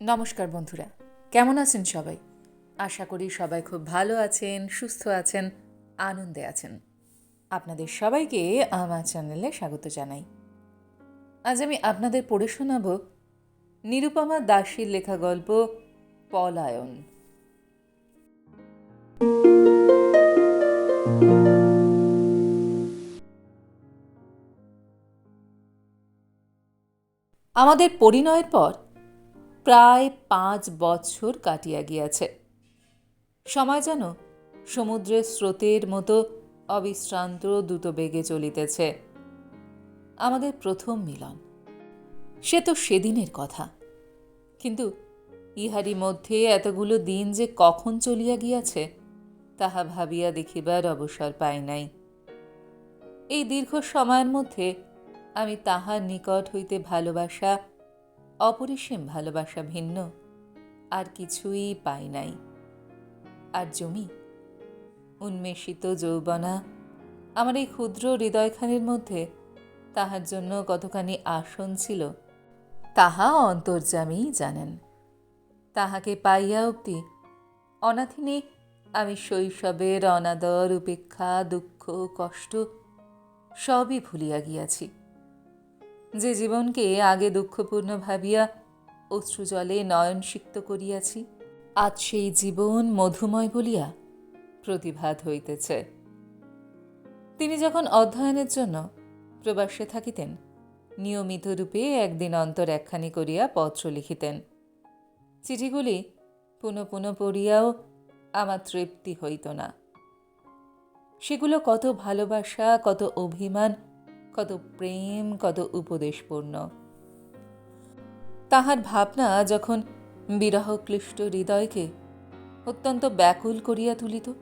নমস্কার বন্ধুরা, কেমন আছেন সবাই? আশা করি সবাই খুব ভালো আছেন, সুস্থ আছেন, আনন্দে আছেন। আপনাদের সবাইকে আমার চ্যানেলে স্বাগত জানাই। আজ আমি আপনাদের পড়ে শোনাব নিরুপমা দাসীর লেখা গল্প পলায়ন। আমাদের পরিণয়ের পর প্রায় পাঁচ বছর কাটিয়া গিয়াছে। সময় যেন সমুদ্রের স্রোতের মতো অবিশ্রান্ত দ্রুত বেগে চলিতেছে। আমাদের প্রথম মিলন। সে তো সেদিনের কথা। কিন্তু ইহারই মধ্যে এতগুলো দিন যে কখন চলিয়া গিয়াছে, তাহা ভাবিয়া দেখিবার অবসর পাই নাই। এই দীর্ঘ সময়ের মধ্যে আমি তাহার নিকট হইতে ভালোবাসা অপরিসীম ভালোবাসা ভিন্ন, আর কিছুই পাই নাই। আর জমি, উন্মেষিত যৌবনা, আমার এই ক্ষুদ্র হৃদয়খানির মধ্যে তাহার জন্য কতখানি আসন ছিল, তাহা অন্তর্যামীই জানেন। তাহাকে পাইয়া অবধি অনাথিনী আমি শৈশবের অনাদর, উপেক্ষা, দুঃখ, কষ্ট সবই ভুলিয়া গিয়াছি। যে জীবনকে আগে দুঃখপূর্ণ ভাবিয়া অশ্রুজলে নয়ন সিক্ত করিয়াছি, আজ সেই জীবন মধুময় বলিয়া প্রতিভাত হইতেছে। তিনি যখন অধ্যয়নের জন্য প্রবাসে থাকিতেন, নিয়মিত রূপে একদিন অন্তর একখানি করিয়া পত্র লিখিতেন। চিঠিগুলি পুনঃ পুনঃ পড়িয়াও আমার তৃপ্তি হইত না। সেগুলো কত ভালোবাসা, কত অভিমান কত প্রেম, কত উপদেশপূর্ণ। তাহার ভাবনা যখন বিরহক্লিষ্ট হৃদয়কে অত্যন্ত ব্যাকুল করিয়া তুলিত,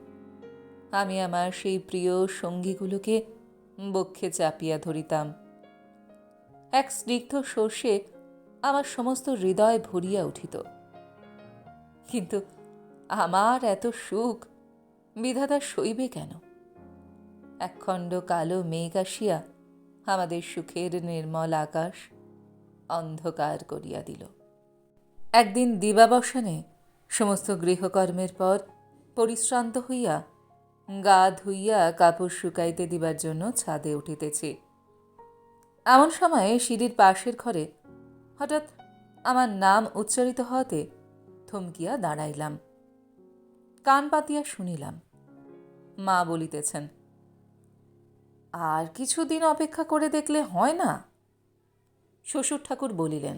আমি আমার সেই প্রিয় সঙ্গীগুলোকে বক্ষে চাপিয়া ধরিতাম। এক স্নিগ্ধ সর্ষে আমার সমস্ত হৃদয় ভরিয়া উঠিত। কিন্তু আমার এত সুখ, বিধাতা সইবে কেন? একখণ্ড কালো মেঘ আসিয়া আমাদের সুখের নির্মল আকাশ অন্ধকার করিয়া দিল। একদিন দিবাবসানে সমস্ত গৃহকর্মের পর পরিশ্রান্ত হইয়া গা ধুইয়া কাপড় শুকাইতে দিবার জন্য ছাদে উঠিতেছি। এমন সময়ে সিঁড়ির পাশের ঘরে হঠাৎ আমার নাম উচ্চারিত হওয়াতে থমকিয়া দাঁড়াইলাম। কান পাতিয়া শুনিলাম। মা বলিতেছেন আর কিছুদিন অপেক্ষা করে দেখলে হয় না? শ্বশুর ঠাকুর বলিলেন,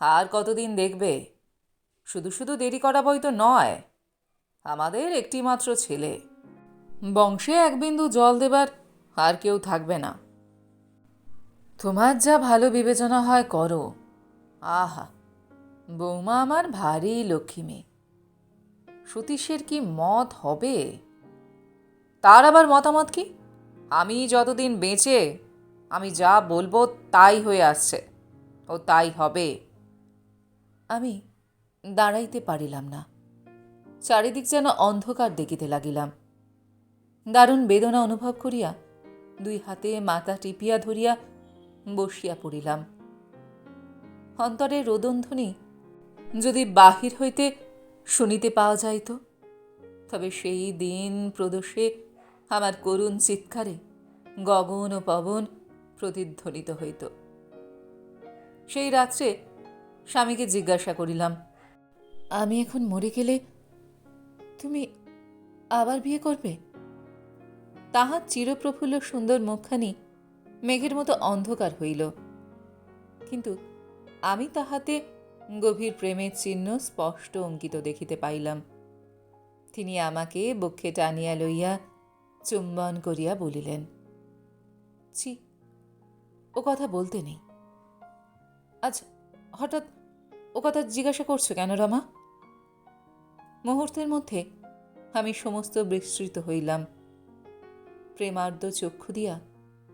আর কতদিন দেখবে? শুধু শুধু দেরি করা বই তো নয়, আমাদের একটি মাত্র ছেলে। বংশে এক বিন্দু জল দেবার আর কেউ থাকবে না। তোমার যা ভালো বিবেচনা হয় করো। আহা, বৌমা আমার ভারী লক্ষ্মী মেয়ে। সতীশের কি মত হবে? তার আবার মতামত কি? আমি যতদিন বেঁচে, আমি যা বলব তাই হয়ে আসছে ও তাই হবে। আমি দাঁড়াইতে পারিলাম না। চারিদিক যেন অন্ধকার দেখিতে লাগিলাম। দারুণ বেদনা অনুভব করিয়া দুই হাতে মাথা টিপিয়া ধরিয়া বসিয়া পড়িলাম। অন্তরের রোদনধ্বনি যদি বাহির হইতে শুনিতে পাওয়া যাইত, তবে সেই দিন প্রদোষে আমার করুণ চিৎকারে গগন ও পবন প্রতিধ্বনিত হইত। সেই রাত্রে স্বামীকে জিজ্ঞাসা করিলাম, আমি এখন মরে গেলে তুমি আবার বিয়ে করবে? তাহার চিরপ্রফুল্ল সুন্দর মুখখানি মেঘের মতো অন্ধকার হইল। কিন্তু আমি তাহাতে গভীর প্রেমের চিহ্ন স্পষ্ট অঙ্কিত দেখিতে পাইলাম। তিনি আমাকে বক্ষে টানিয়া লইয়া চুম্বন করিয়া বলিলেন, ছি, ও কথা বলতে নেই। আজ হঠাৎ ও কথা জিজ্ঞাসা করছ কেন রমা? মুহূর্তের মধ্যে আমি সমস্ত বিস্তৃত হইলাম। প্রেমার্দ চক্ষু দিয়া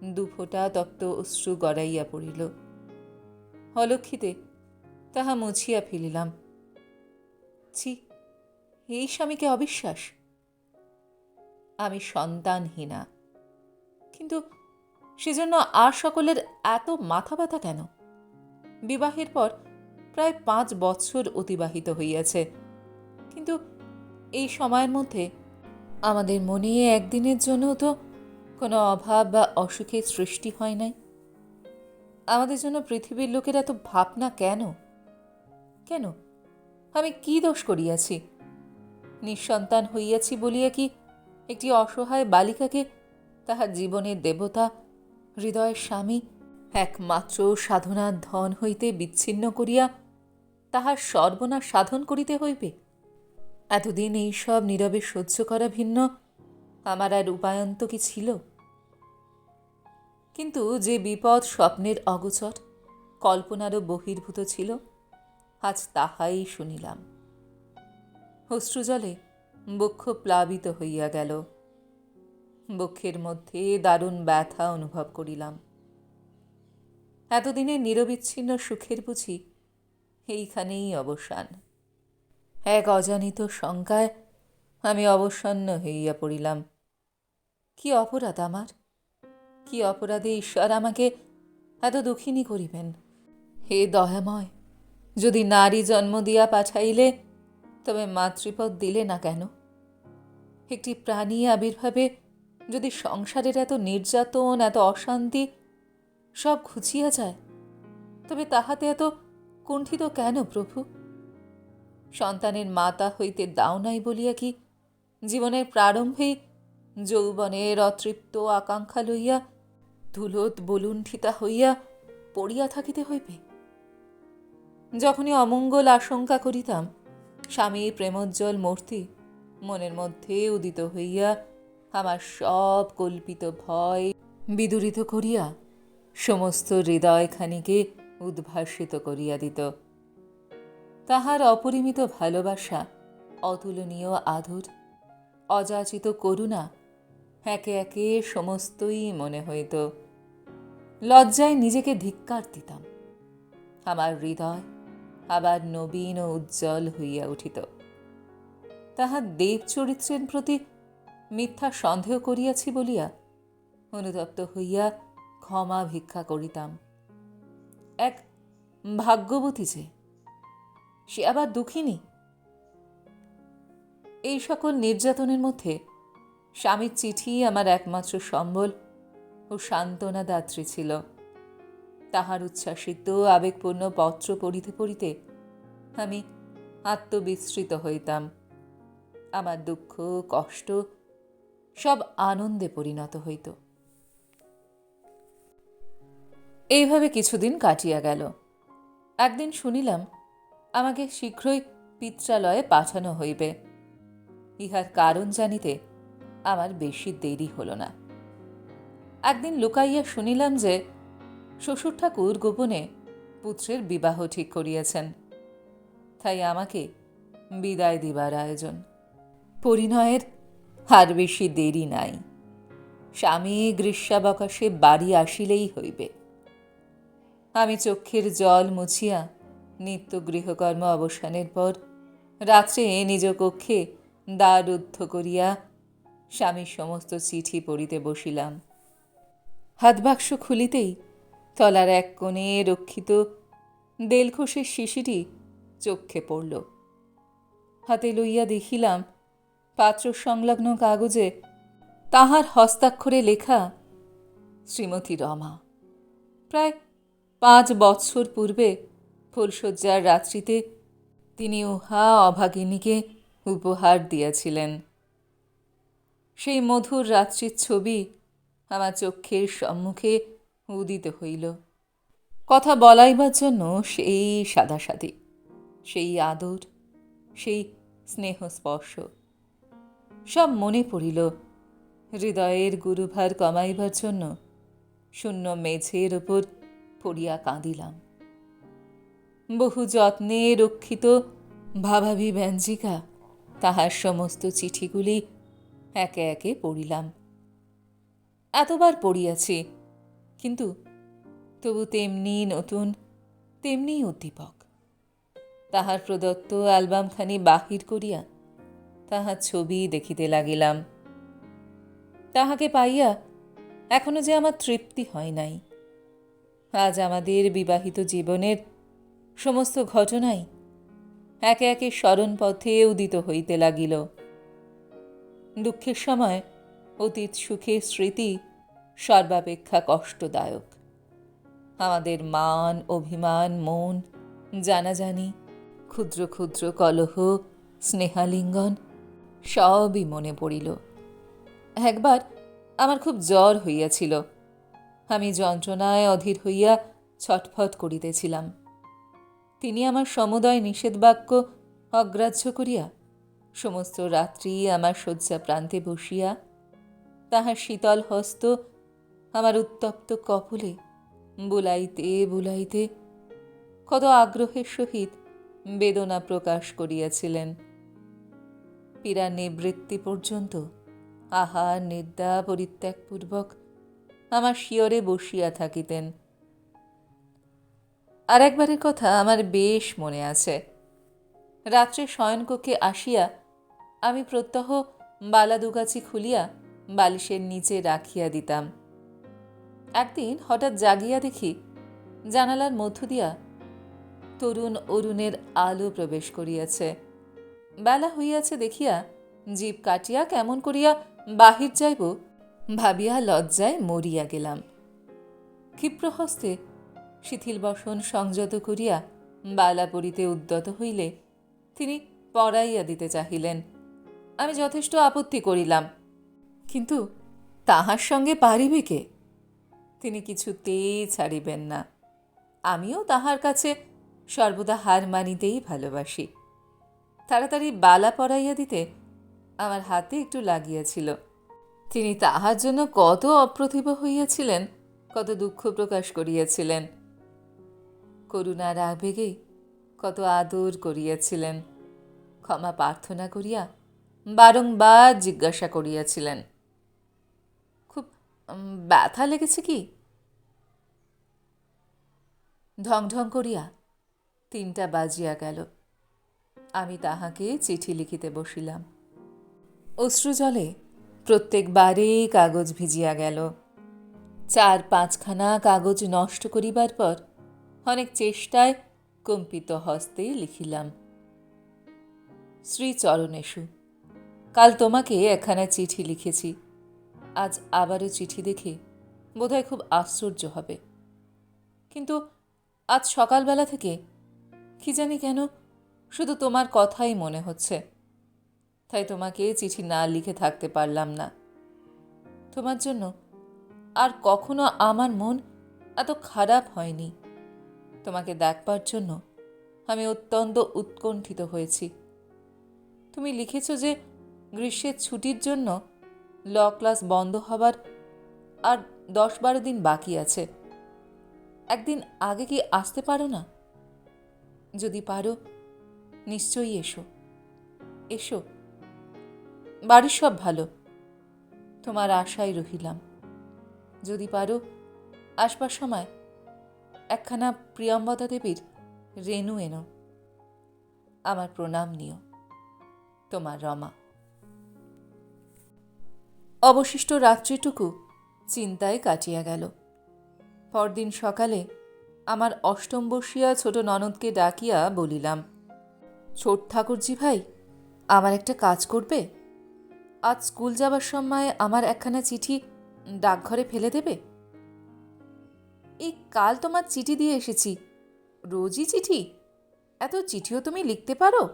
দুফোটা তপ্ত অশ্রু গড়াইয়া পড়িল। অলক্ষিতে তাহা মুছিয়া ফেলিলাম। ছি, এই স্বামীকে অবিশ্বাস? আমি সন্তানহীনা। কিন্তু সেজন্য আর সকলের এত মাথা ব্যথা কেন? বিবাহের পর প্রায় পাঁচ বৎসর অতিবাহিত হইয়াছে। কিন্তু এই সময়ের মধ্যে আমাদের মনে একদিনের জন্য তো কোনো অভাব বা অসুখের সৃষ্টি হয় নাই। আমাদের জন্য পৃথিবীর লোকের এত ভাবনা কেন? কেন? আমি কি দোষ করিয়াছি? নিঃসন্তান হইয়াছি বলিয়া কি একটি অসহায় বালিকাকে তাহার জীবনের দেবতা, হৃদয়ের স্বামী, একমাত্র সাধনার ধন হইতে বিচ্ছিন্ন করিয়া তাহার সর্বনাশ সাধন করিতে হইবে। এতদিন এইসব নীরবে সহ্য করা ভিন্ন, আমার আর উপায়ন্ত কি ছিল? কিন্তু যে বিপদ স্বপ্নের অগোচর, কল্পনারও বহির্ভূত ছিল, আজ তাহাই শুনিলাম। অশ্রুজলে বক্ষ প্লাবিত হইয়া গেল। বক্ষের মধ্যে দারুণ ব্যথা অনুভব করিলাম। এতদিনে নিরবিচ্ছিন্ন সুখের বুঝি এইখানেই অবসান। এক অজানিত শঙ্কায় আমি অবসন্ন হইয়া পড়িলাম। কি অপরাধ আমার? কি অপরাধে ঈশ্বর আমাকে এত দুঃখিনী করিবেন? হে দয়াময়, যদি নারী জন্ম দিয়া পাঠাইলে তবে মাতৃপদ দিলে না কেন? একটি প্রাণী আবির্ভাবে যদি সংসারের এত নির্যাতন, এত অশান্তি সব ঘুচিয়া যায়, তবে তাহাতে এত কুণ্ঠিত কেন প্রভু? সন্তানের মাতা হইতে দাও নাই বলিয়া কি জীবনের প্রারম্ভেই যৌবনের অতৃপ্ত আকাঙ্ক্ষা লইয়া ধুলোত বলুণ্ঠিতা হইয়া পড়িয়া থাকিতে হইবে? যখনই অমঙ্গল আশঙ্কা করিতাম, স্বামী প্রেমোজ্জ্বল মূর্তি মনের মধ্যে উদিত হইয়া আমার সব কল্পিত ভয় বিদূরিত করিয়া সমস্ত হৃদয়খানিকে উদ্ভাসিত করিয়া দিত। তাহার অপরিমিত ভালোবাসা, অতুলনীয় আদর, অযাচিত করুণা একে একে সমস্তই মনে হইত। লজ্জায় নিজেকে ধিক্কার দিতাম। আমার হৃদয় আবার নবীন ও উজ্জ্বল হইয়া উঠিত। তাহার দেব চরিত্রের প্রতি মিথ্যা সন্দেহ করিয়াছি বলিয়া অনুতপ্ত হইয়া ক্ষমা ভিক্ষা করিতাম। এক ভাগ্যবতী যে, সে আবার দুঃখিনী? এই সকল নির্যাতনের মধ্যে স্বামীর চিঠি আমার একমাত্র সম্বল ও সান্ত্বনা দাত্রী ছিল। তাহার উচ্ছ্বাসিত আবেগপূর্ণ পত্র পড়িতে পড়িতে আমি আত্মবিস্মৃত হইতাম। আমার দুঃখ, কষ্ট সব আনন্দে পরিণত হইত। এইভাবে কিছুদিন কাটিয়া গেল। একদিন শুনিলাম, আমাকে শীঘ্রই পিত্রালয়ে পাঠানো হইবে। ইহার কারণ জানিতে আমার বেশি দেরি হল না। একদিন লুকাইয়া শুনিলাম যে, শ্বশুর ঠাকুর গোপনে পুত্রের বিবাহ ঠিক করিয়াছেন। তাই আমাকে বিদায় দিবার আয়োজন। পরিণয়ের আর বেশি দেরি নাই। স্বামী গ্রীষ্মাবকাশে বাড়ি আসিলেই হইবে। আমি চক্ষের জল মুছিয়া নিত্য গৃহকর্ম অবসানের পর রাত্রে নিজ কক্ষে দ্বারুদ্ধ করিয়া স্বামীর সমস্ত চিঠি পড়িতে বসিলাম। হাতবাক্স খুলিতেই তলার এক কোণে রক্ষিত দেলখোষের শিশিটি চক্ষে পড়ল। হাতে লইয়া দেখিলাম পাত্র সংলগ্ন কাগজে তাহার হস্তাক্ষরে লেখা, শ্রীমতী রমা, প্রায় পাঁচ বৎসর পূর্বে ফুলশয্যার রাত্রিতে তিনি উহা অভাগিনীকে উপহার দিয়াছিলেন। সেই মধুর রাত্রির ছবি আমার চক্ষের সম্মুখে উদিত হইল। কথা বলাইবার জন্য সেই সাদাসাদি, সেই আদর, সেই স্নেহস্পর্শ সব মনে পড়িল। হৃদয়ের গুরুভার কমাইবার জন্য শূন্য মেঝের ওপর পড়িয়া কাঁদিলাম। বহু যত্নে রক্ষিত ভাবাভি ব্যঞ্জিকা তাহার সমস্ত চিঠিগুলি একে একে পড়িলাম। এতবার পড়িয়াছি, কিন্তু তবু তেমনি নতুন, তেমনি উদ্দীপক। তাহার প্রদত্ত অ্যালবামখানি বাহির করিয়া তাহার ছবি দেখিতে লাগিলাম। তাহাকে পাইয়া এখনও যে আমার তৃপ্তি হয় নাই। আজ আমাদের বিবাহিত জীবনের সমস্ত ঘটনাই একে একে স্মরণ পথে উদিত হইতে লাগিল। দুঃখের সময় অতীত সুখের স্মৃতি সর্বাপেক্ষা কষ্টদায়ক। আমাদের মান, অভিমান, মন, জানাজানি, ক্ষুদ্র ক্ষুদ্র কলহ, স্নেহালিঙ্গন সবই মনে পড়িল। একবার আমার খুব জ্বর হইয়াছিল। আমি যন্ত্রণায় অধীর হইয়া ছটফট করিতেছিলাম। তিনি আমার সমুদয় নিষেধবাক্য অগ্রাহ্য করিয়া সমস্ত রাত্রি আমার শয্যা প্রান্তে বসিয়া তাহার শীতল হস্ত আমার উত্তপ্ত কপলে বুলাইতে বুলাইতে কত আগ্রহের সহিত বেদনা প্রকাশ করিয়াছিলেন। পীড়া নিবৃত্তি পর্যন্ত আহার নিদ্রা পরিত্যাগপূর্বক আমার শিয়রে বসিয়া থাকিতেন। আর একবারের কথা আমার বেশ মনে আছে। রাত্রে শয়নকক্ষে আসিয়া আমি প্রত্যহ বালা দুগাছি খুলিয়া বালিশের নিচে রাখিয়া দিতাম। একদিন হঠাৎ জাগিয়া দেখি জানালার মধ্য দিয়া তরুণ অরুণের আলো প্রবেশ করিয়াছে। বেলা হইয়াছে দেখিয়া জীব কাটিয়া কেমন করিয়া বাহির যাইব ভাবিয়া লজ্জায় মরিয়া গেলাম। ক্ষিপ্রহস্তে শিথিল বসন সংযত করিয়া বালা পড়িতে উদ্যত হইলে তিনি পড়াইয়া দিতে চাহিলেন, আমি যথেষ্ট আপত্তি করিলাম, কিন্তু তাহার সঙ্গে পারিবে কে? তিনি কিছুতেই ছাড়িবেন না। আমিও তাহার কাছে সর্বদা হার মানিতেই ভালোবাসি। তাড়াতাড়ি বালা পড়াইয়া দিতে আমার হাতে একটু লাগিয়াছিল। তিনি তাহার জন্য কত অপ্রতিভ হইয়াছিলেন, কত দুঃখ প্রকাশ করিয়াছিলেন। করুণার আবেগে কত আদর করিয়াছিলেন। ক্ষমা প্রার্থনা করিয়া বারংবার জিজ্ঞাসা করিয়াছিলেন, খুব ব্যথা লেগেছে কি? ঢং ঢং করিয়া তিনটা বাজিয়া গেল। আমি তাহাকে চিঠি লিখিতে বসিলাম। অশ্রুজলে প্রত্যেকবারেই কাগজ ভিজিয়া গেল। চার পাঁচখানা কাগজ নষ্ট করিবার পর অনেক চেষ্টায় কম্পিত হস্তে লিখিলাম। শ্রী চরণেশু কাল তোমাকে একখানা চিঠি লিখেছি। আজ আবারও চিঠি দেখে বোধহয় খুব আশ্চর্য হবে। কিন্তু আজ সকালবেলা থেকে কি জানি কেন শুধু তোমার কথাই মনে হচ্ছে। তাই তোমাকে চিঠি না লিখে থাকতে পারলাম না। তোমার জন্য আর কখনো আমার মন এত খারাপ হয়নি। তোমাকে দেখবার জন্য আমি অত্যন্ত উৎকণ্ঠিত হয়েছি। তুমি লিখেছ যে গ্রীষ্মের ছুটির জন্য ল ক্লাস বন্ধ হবার আর দশ বারো দিন বাকি আছে। একদিন আগে কি আসতে পারো না? যদি পারো নিশ্চয়ই এসো। এসো। বাড়ির সব ভালো। তোমার আশায় রহিলাম। যদি পারো, আসবার সময় একখানা প্রিয়ম্বদা দেবীর রেণু এনো। আমার প্রণাম নিও, তোমার রমা। অবশিষ্ট রাত্রিটুকু চিন্তায় কাটিয়া গেল। পরদিন সকালে আমার অষ্টম বর্ষীয়া ছোট ননদকে ডাকিয়া বলিলাম ছোট ঠাকুরজি ভাই, আমার একটা কাজ করবে। আজ স্কুল যাবার সময় আমার একখানা চিঠি ডাকঘরে ফেলে দেবে? এই কাল তোমার চিঠি দিয়ে এসেছি। রোজই চিঠি? এত চিঠিও তুমি লিখতে পারো?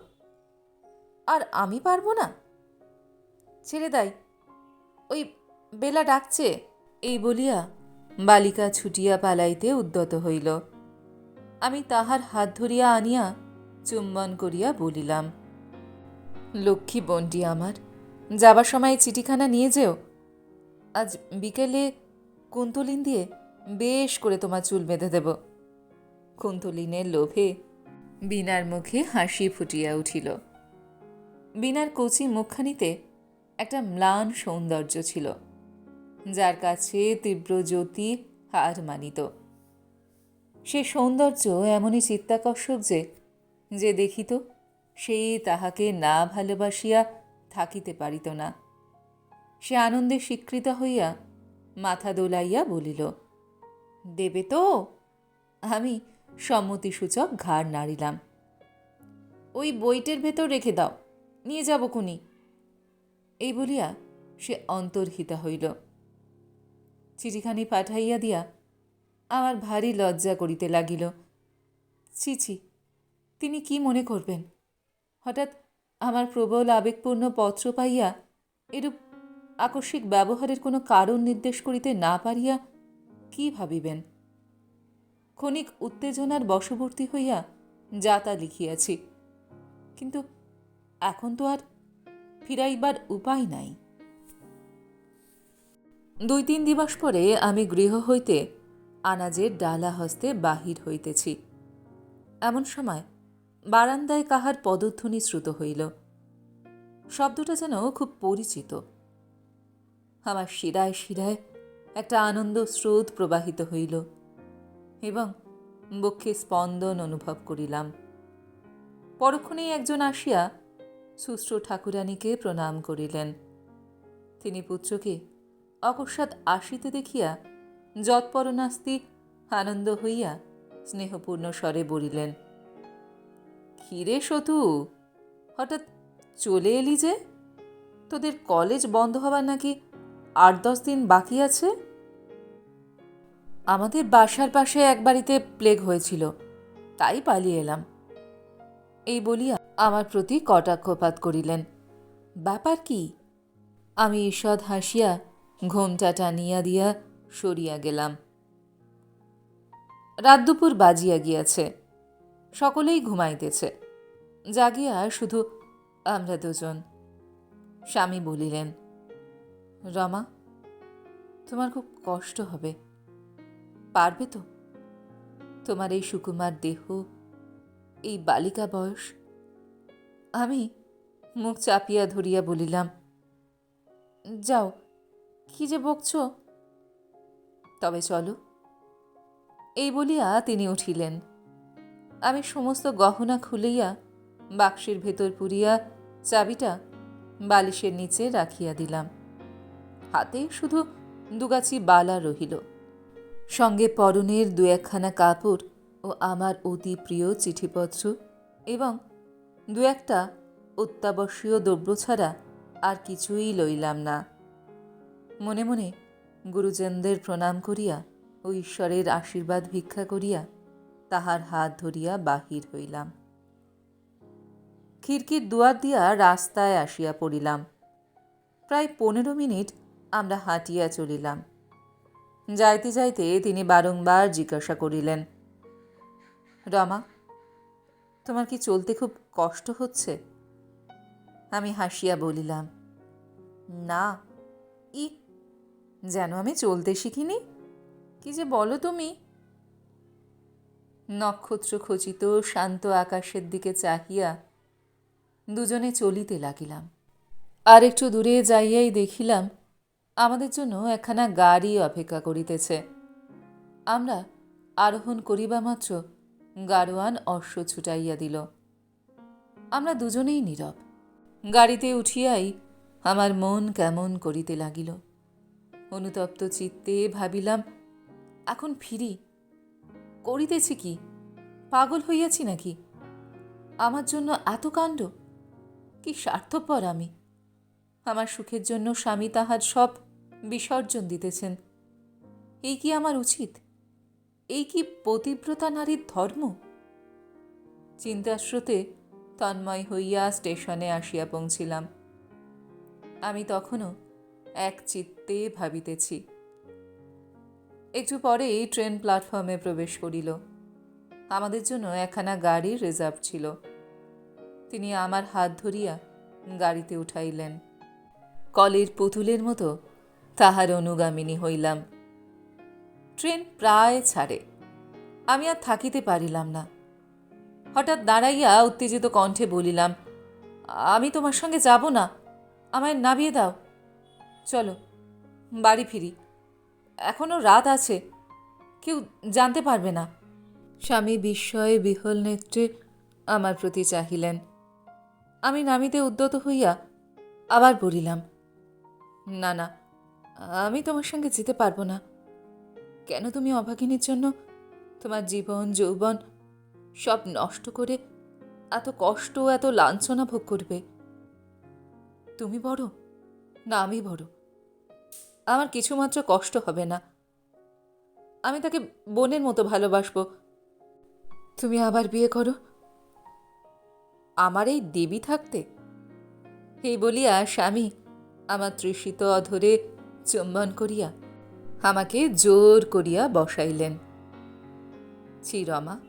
আর আমি পারব না? ছেড়ে দাই। ওই বেলা ডাকছে। এই বলিয়া বালিকা ছুটিয়া পালাইতে উদ্যত হইল। আমি তাহার হাত ধরিয়া আনিয়া চুম্বন করিয়া বলিলাম, লক্ষ্মী বন্ডি আমার, যাবার সময় চিঠিখানা নিয়ে যেও। আজ বিকেলে কুন্তলিন দিয়ে বেশ করে তোমার চুল বেঁধে দেব কুন্তলিনের লোভে বিনার মুখে হাসি ফুটিয়া উঠিল। বিনার কচি মুখখানিতে একটা ম্লান সৌন্দর্য ছিল, যার কাছে তীব্র জ্যোতি হার মানিত। সে সৌন্দর্য এমনই চিত্তাকর্ষক যে যে দেখিত সেই তাহাকে না ভালোবাসিয়া থাকিতে পারিত না। সে আনন্দে স্বীকৃত হইয়া মাথা দোলাইয়া বলিল, দেবে তো, আমি সম্মতিসূচক ঘাড় নাড়িলাম। ওই বইটের ভেতর রেখে দাও, নিয়ে যাব কুনি এই বলিয়া সে অন্তর্হিতা হইল। চিঠিখানি পাঠাইয়া দিয়া আমার ভারী লজ্জা করিতে লাগিল। ছি ছি তিনি কি মনে করবেন? হঠাৎ আমার প্রবল আবেগপূর্ণ পত্র পাইয়া এরূপ আকস্মিক ব্যবহারের কোনো কারণ নির্দেশ করিতে না পারিয়া কি ভাবিবেন? ক্ষণিক উত্তেজনার বশবর্তী হইয়া যা তা লিখিয়াছি। কিন্তু এখন তো আর ফিরাইবার উপায় নাই। দুই তিন দিবস পরে আমি গৃহ হইতে আনাজের ডালা হস্তে বাহির হইতেছি। এমন সময় বারান্দায় কাহার পদধ্বনি শ্রুত হইল। শব্দটা যেন খুব পরিচিত। আমার শিরায় শিরায় একটা আনন্দ স্রোত প্রবাহিত হইল এবং বক্ষে স্পন্দন অনুভব করিলাম। পরক্ষণেই একজন আসিয়া সুশ্র ঠাকুরানীকে প্রণাম করিলেন। তিনি পুত্রকে অকস্মাৎ আসিতে দেখিয়া যৎপরনাস্তি আনন্দ হইয়া স্নেহপূর্ণ স্বরে বলিলেন কিরে সতু হঠাৎ চলে এলি যে? তোদের কলেজ বন্ধ হবার নাকি আট দশ দিন বাকি আছে? আমাদের বাসার পাশে এক বাড়িতে প্লেগ হয়েছিল, তাই পালিয়ে এলাম। এই বলিয়া আমার প্রতি কটাক্ষপাত করিলেন। ব্যাপার কি? আমি ঈষৎ হাসিয়া ঘোমটা টানিয়া দিয়া সরিয়া গেলাম। রাত দুপুর বাজিয়া গিয়াছে। সকলেই ঘুমাইতেছে। জাগিয়া শুধু আমরা দুজন। স্বামী বলিলেন, রমা, তোমার খুব কষ্ট হবে। পারবে তো? তোমার এই সুকুমার দেহ, এই বালিকা বয়স। আমি মুখ চাপিয়া ধরিয়া বলিলাম, যাও, কি যে বকছ। তবে চলো। এই বলিয়া তিনি উঠিলেন। আমি সমস্ত গহনা খুলিয়া বাক্সের ভেতর পুরিয়া চাবিটা বালিশের নিচে রাখিয়া দিলাম। হাতে শুধু দুগাছি বালা রহিল। সঙ্গে পরনের দু একখানা কাপড় ও আমার অতি প্রিয় চিঠিপত্র এবং দু একটা অত্যাবশ্যীয় দ্রব্য ছাড়া আর কিছুই লইলাম না। মনে মনে গুরুজনদের প্রণাম করিয়া ও ঈশ্বরের আশীর্বাদ ভিক্ষা করিয়া তাহার হাত ধরিয়া বাহির হইলাম। খিড়কির দুয়ার দিয়া রাস্তায় আসিয়া পড়িলাম। প্রায় পনেরো মিনিট আমরা হাঁটিয়া চলিলাম। যাইতে যাইতে তিনি বারংবার জিজ্ঞাসা করিলেন, রমা, তোমার কি চলতে খুব কষ্ট হচ্ছে? আমি হাসিয়া বলিলাম, না, ই, যেন আমি চলতে শিখিনি। কি যে বলো তুমি? নক্ষত্র খচিত শান্ত আকাশের দিকে চাহিয়া দুজনে চলিতে লাগিলাম। আর একটু দূরে যাইয়াই দেখিলাম, আমাদের জন্য একখানা গাড়ি অপেক্ষা করিতেছে। আমরা আরোহণ করিবা মাত্র গাড়োয়ান অশ্ব ছুটাইয়া দিল। আমরা দুজনেই নীরব। গাড়িতে উঠিয়াই আমার মন কেমন করিতে লাগিল। অনুতপ্ত চিত্তে ভাবিলাম, এখন ফিরি। করিতেছি কি? পাগল হইয়াছি নাকি? আমার জন্য এত কাণ্ড? কি স্বার্থপর আমি? আমার সুখের জন্য স্বামী তাহার সব বিসর্জন দিতেছেন। এই কি আমার উচিত? এই কি পতিব্রতা নারীর ধর্ম? চিন্তাস্রোতে তন্ময় হইয়া স্টেশনে আসিয়া পৌঁছিলাম। আমি তখনও এক চিত্তে ভাবিতেছি। একটু পরেই ট্রেন প্ল্যাটফর্মে প্রবেশ করিল। আমাদের জন্য একখানা গাড়ি রিজার্ভ ছিল। তিনি আমার হাত ধরিয়া গাড়িতে উঠাইলেন। কলের পুতুলের মতো তাহার অনুগামিনী হইলাম। ট্রেন প্রায় ছাড়ে। আমি আর থাকিতে পারিলাম না। হঠাৎ দাঁড়াইয়া উত্তেজিত কণ্ঠে বলিলাম, আমি তোমার সঙ্গে যাব না। আমায় নামিয়ে দাও। চলো, বাড়ি ফিরি। এখনও রাত আছে। কেউ জানতে পারবে না। স্বামী বিস্ময়ে বিহল নেত্রে আমার প্রতি চাহিলেন। আমি নামিতে উদ্যত হইয়া আবার বলিলাম, না না, আমি তোমার সঙ্গে যেতে পারব না। কেন তুমি অভাগিনীর জন্য তোমার জীবন, যৌবন সব নষ্ট করে এত কষ্ট, এত লাঞ্ছনা ভোগ করবে? তুমি বড়, না, আমি বড়। আমার কিছুমাত্র কষ্ট হবে না। আমি তাকে বোনের মতো ভালোবাসবো। তুমি আবার বিয়ে করো। আমার এই দেবী থাকতে? এই বলিয়া স্বামী, আমার তৃষিত অধরে চুম্বন করিয়া আমাকে জোর করিয়া বসাইলেন। ছি রমা,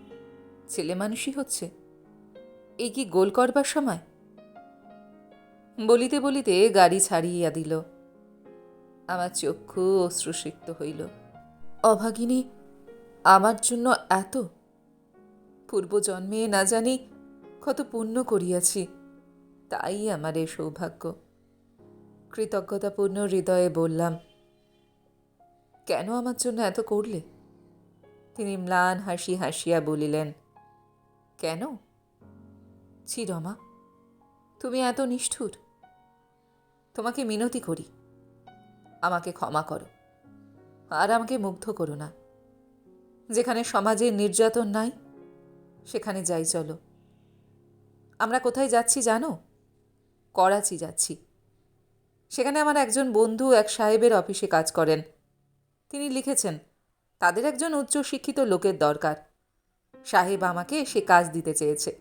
ছেলে মানুষই হচ্ছে। এই কি গোল করবার সময়? বলিতে বলিতে গাড়ি ছাড়িয়া দিল। আমার চক্ষু অশ্রুসিক্ত হইল। অভাগিনী, আমার জন্য এত? পূর্বজন্মে না জানি কত পুণ্য করিয়াছি, তাই আমার এ সৌভাগ্য। কৃতজ্ঞতাপূর্ণ হৃদয়ে বললাম, কেন আমার জন্য এত করলে? তিনি ম্লান হাসি হাসিয়া বলিলেন, কেন? ছি রমা, তুমি এত নিষ্ঠুর। তোমাকে মিনতি করি। আমাকে ক্ষমা করো। আর আমাকে মুগ্ধ করো না। যেখানে সমাজে নির্যাতন নাই, সেখানে যাই চলো। আমরা কোথায় যাচ্ছি জানো? করাচি যাচ্ছি। সেখানে আমার একজন বন্ধু এক সাহেবের অফিসে কাজ করেন। তিনি লিখেছেন, তাদের একজন উচ্চশিক্ষিত লোকের দরকার। সাহেব আমাকে সে কাজ দিতে চেয়েছে।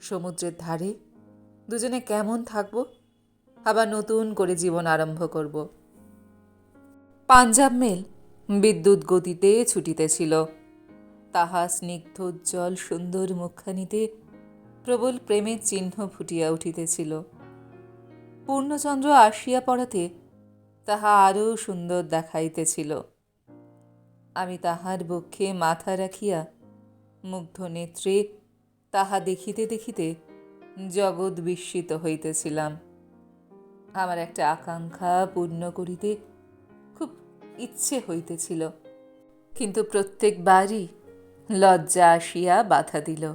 সমুদ্রের ধারে দুজনে কেমন থাকব? আবার নতুন করে জীবন আরম্ভ করব। পাঞ্জাব মেল বিদ্যুৎ গতিতে ছুটিতেছিল তাহা স্নিগ্ধোজ্জ্বল সুন্দর মুখখানিতে প্রবল প্রেমের চিহ্ন ফুটিয়া উঠিতেছিল। পূর্ণচন্দ্র আসিয়া পড়াতে তাহা আরও সুন্দর দেখাইতেছিল। আমি তাহার বক্ষে মাথা রাখিয়া মুগ্ধ নেত্রে তাহা দেখিতে দেখিতে জগৎ বিস্মিত হইতেছিলাম। আমার একটা আকাঙ্ক্ষা পূর্ণ করিতে খুব ইচ্ছে হইতেছিল। কিন্তু প্রত্যেকবারই লজ্জা আসিয়া বাধা দিল।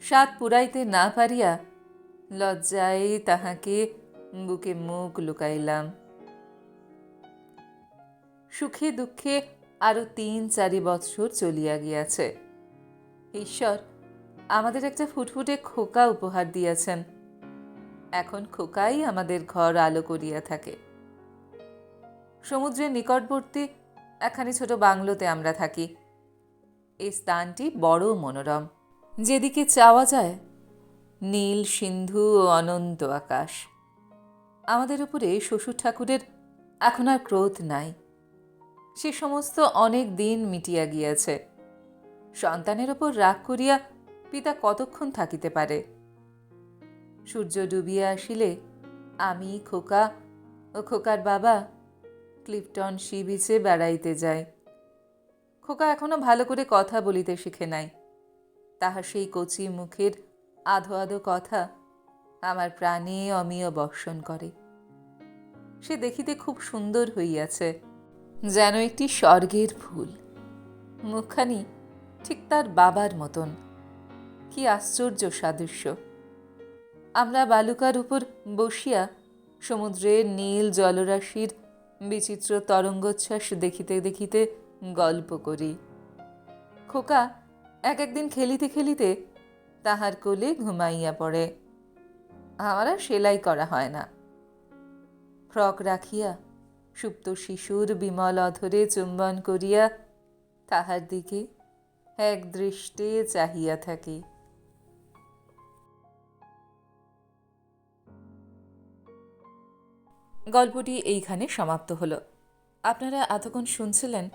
স্বাদ পুরাইতে না পারিয়া লজ্জায় তাহাকে বুকে মুখ লুকাইলাম। সুখে দুঃখে আরও তিন চারি বৎসর চলিয়া গিয়াছে। ঈশ্বর, আমাদের একটা ফুটফুটে খোকা উপহার দিয়াছেন। এখন খোকাই আমাদের ঘর আলো করিয়া থাকে। সমুদ্রের নিকটবর্তী একখানি ছোট বাংলোতে আমরা থাকি। এই স্থানটি বড় মনোরম। যেদিকে চাওয়া যায়, নীল, সিন্ধু ও অনন্ত আকাশ। আমাদের উপরে শ্বশুর ঠাকুরের এখন আর ক্রোধ নাই। সে সমস্ত অনেক দিন মিটিয়া গিয়াছে। সন্তানের ওপর রাগ করিয়া পিতা কতক্ষণ থাকিতে পারে? সূর্য ডুবিয়া আসিলে, আমি খোকা ও খোকার বাবা ক্লিপটন সি বিচে বেড়াইতে যাই। খোকা এখনও ভালো করে কথা বলিতে শিখে নাই। তাহার সেই কচি মুখের আধো আধো কথা আমার প্রাণে অমীয় বর্ষণ করে। সে দেখিতে খুব সুন্দর হইয়াছে, যেন একটি স্বর্গের ফুল। মুখখানি ঠিক তার বাবার মতন। কি আশ্চর্য সাদৃশ্য। আমরা বালুকার উপর বসিয়া সমুদ্রের নীল জলরাশির বিচিত্র তরঙ্গোচ্ছ্বাস দেখিতে দেখিতে গল্প করি। খোকা এক একদিন খেলিতে খেলিতে তাহার কোলে ঘুমাইয়া পড়ে। আমার আর সেলাই করা হয় না। ফ্রক রাখিয়া, সুপ্ত শিশুর বিমল অধরে চুম্বন করিয়া তাহার দিকে এক দৃষ্টে চাহিয়া থাকি। গল্পটি এইখানে সমাপ্ত হলো। আপনারা এতক্ষণ শুনছিলেন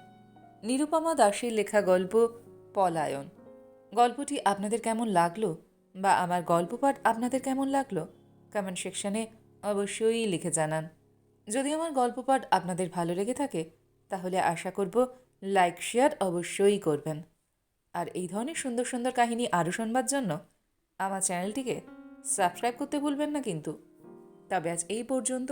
নিরুপমা দাসের লেখা গল্প পলায়ন। গল্পটি আপনাদের কেমন লাগল বা আমার গল্প পাঠ আপনাদের কেমন লাগল কমেন্ট সেকশানে অবশ্যই লিখে জানান। যদি আমার গল্প পাঠ আপনাদের ভালো লেগে থাকে, তাহলে আশা করব লাইক শেয়ার অবশ্যই করবেন। আর এই ধরনের সুন্দর সুন্দর কাহিনী আরও শুনবার জন্য আমার চ্যানেলটিকে সাবস্ক্রাইব করতে ভুলবেন না কিন্তু। তবে আজ এই পর্যন্ত।